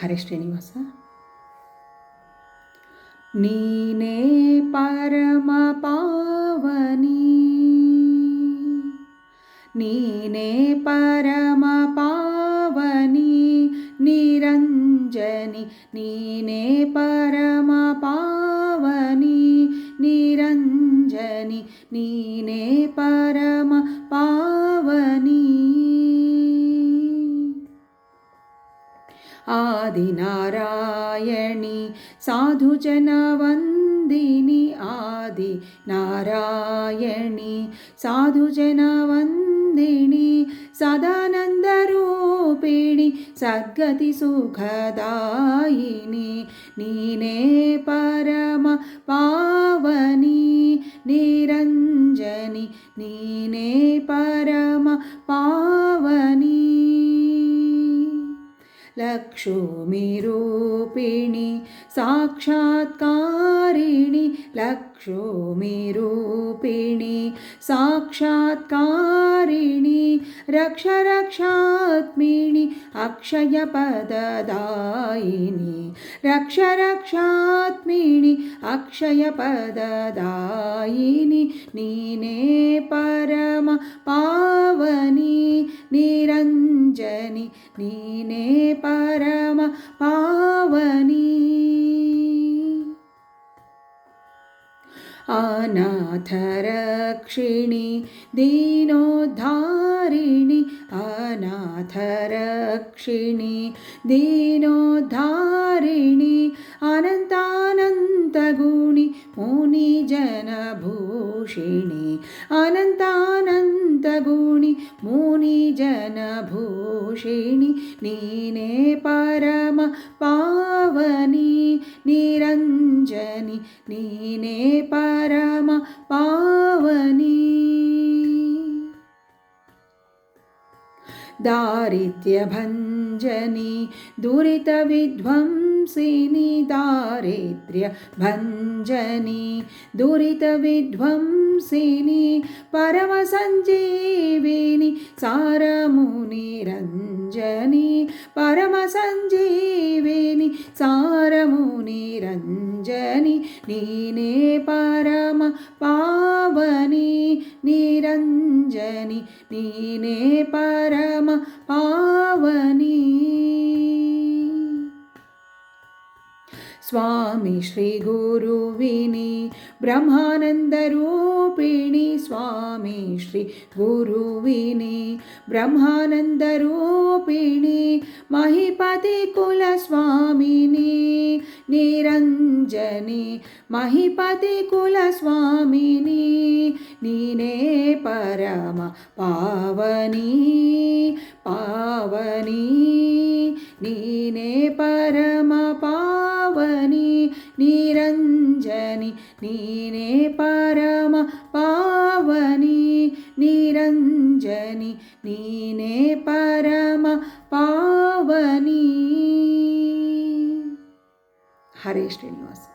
ಹರೇ ಶ್ರೀನಿವಾಸ. ನೀನೇ ಪರಮ ಪಾವನಿ. ನೀನೇ ಪರಮ ಪಾವನಿ ನಿರಂಜನಿ. ನೀನೇ ಪರಮ ಪಾವನಿ ನಿರಂಜನಿ. ನೀನೇ आदिनारायणि। साधुजनवन्दिनि आदिनारायणि। साधुजनवन्दिनि सदानन्दरूपिणि सद्गतिसुखदायिनि नीने परम पावनि निरञ्जनि नीने परम पावनी लक्षोमिरूपिणि साक्षात्कारिणि लक्षोमिरूपिणि साक्षात्कारिणि रक्षरक्षात्मिणि अक्षयपददायिनि। रक्षरक्षात्मिणि अक्षयपददायिनि नीने परम पावनि निरञ्जनि नीने परम पावनी। अनाथरक्षिणि दीनोद्धारिणि अनाथरक्षिणि दीनोद्धारिणि अनन्तानन्तगुणि मुनिजनभूषिणि अनन्तानन्तगुणि मुनिजनभूषिणि नीने परम पावनि निरञ्जनि नीने परम दारिद्र्यभञ्जनि दुरितविध्वंसिनि दारिद्र्यभञ्जनि दुरितविध्वंसिनि परमसञ्जीविनि सारमुनिरञ्जनि परमसञ्जीविनि सारमुनिरञ्जनि नीने परम निरञ्जनि नीने परम पावनी। स्वामी श्रीगुरुविनि ब्रह्मानन्दरूपिणि। स्वामी श्रीगुरुविनि ब्रह्मानन्दरूपिणि। महिपतिकुलस्वामिनि निरञ्जनि महिपतिकुलस्वामिनि नीने परम पावनी पावनी नीने परम पावनि निरञ्जनि नीने परम पावनि निरञ्जनि नीने परम पावनी हरे श्रीनिवास।